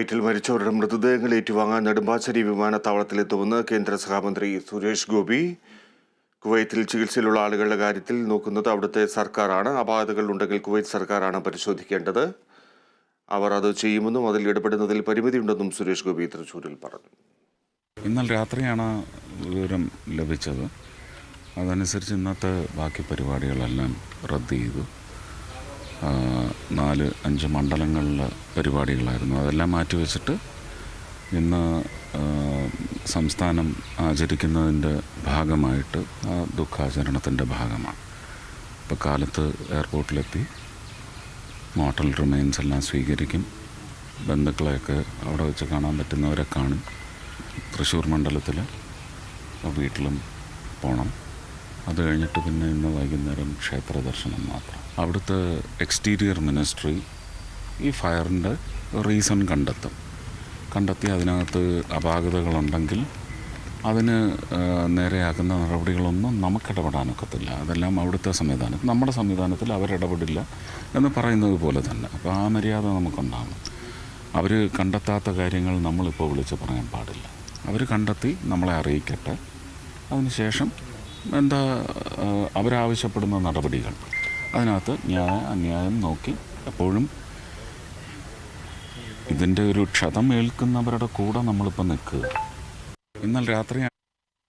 കുവൈറ്റിൽ മരിച്ചവരുടെ മൃതദേഹങ്ങൾ ഏറ്റുവാങ്ങാൻ നെടുമ്പാശ്ശേരി വിമാനത്താവളത്തിലെത്തുമെന്ന് കേന്ദ്ര സഹമന്ത്രി സുരേഷ് ഗോപി. കുവൈത്തിൽ ചികിത്സയിലുള്ള ആളുകളുടെ കാര്യത്തിൽ നോക്കുന്നത് അവിടുത്തെ സർക്കാരാണ്. അപാകതകൾ ഉണ്ടെങ്കിൽ കുവൈറ്റ് സർക്കാരാണ് പരിശോധിക്കേണ്ടത്. അവർ അത് ചെയ്യുമെന്നും അതിൽ ഇടപെടുന്നതിൽ പരിമിതിയുണ്ടെന്നും സുരേഷ് ഗോപി തൃശ്ശൂരിൽ പറഞ്ഞു. ഇന്നലെ രാത്രിയാണ് വിവരം ലഭിച്ചത്. അതനുസരിച്ച് ഇന്നത്തെ ബാക്കി പരിപാടികളെല്ലാം റദ്ദ് ചെയ്തു. നാല് അഞ്ച് മണ്ഡലങ്ങളിലെ പരിപാടികളായിരുന്നു. അതെല്ലാം മാറ്റിവെച്ചിട്ട് ഇന്ന് സംസ്ഥാനം ആചരിക്കുന്നതിന്റെ ഭാഗമായിട്ട് ആ ദുഃഖാചരണത്തിന്റെ ഭാഗമാണ്. ഇപ്പോൾ കാലത്ത് എയർപോർട്ടിലെത്തി മോട്ടൽ റിമൈൻസ് എല്ലാം സ്വീകരിക്കും. ബന്ധുക്കളെയൊക്കെ അവിടെ വെച്ച് കാണാൻ പറ്റുന്നവരെ കാണും. തൃശ്ശൂർ മണ്ഡലത്തിൽ വീട്ടിലും പോകണം അത് കഴിഞ്ഞിട്ട് പിന്നെ ഇന്ന് വൈകുന്നേരം ക്ഷേത്ര ദർശനം മാത്രം. അവിടുത്തെ എക്സ്റ്റീരിയർ മിനിസ്ട്രി ഈ ഫയറിന്റെ റീസൺ കണ്ടെത്തും. കണ്ടെത്തി അതിനകത്ത് അപാകതകളുണ്ടെങ്കിൽ അതിന് നേരെയാക്കുന്ന നടപടികളൊന്നും നമുക്കിടപെടാനൊക്കത്തില്ല. അതെല്ലാം അവിടുത്തെ സംവിധാനം നമ്മുടെ സംവിധാനത്തിൽ അവരിടപെടില്ല എന്ന് പറയുന്നത് പോലെ തന്നെ. അപ്പോൾ ആ മര്യാദ നമുക്കുണ്ടാകും. അവർ കണ്ടെത്താത്ത കാര്യങ്ങൾ നമ്മളിപ്പോൾ വിളിച്ച് പറയാൻ പാടില്ല. അവർ കണ്ടെത്തി നമ്മളെ അറിയിക്കട്ടെ. അതിനുശേഷം എന്താ അവരാവശ്യപ്പെടുന്ന നടപടികൾ. അതിനകത്ത് ന്യായ അന്യായം നോക്കി എപ്പോഴും ഇതിന്റെ ഒരു ക്ഷതം ഏൽക്കുന്നവരുടെ കൂടെ നമ്മളിപ്പോൾ നിൽക്കുക. ഇന്നലെ രാത്രി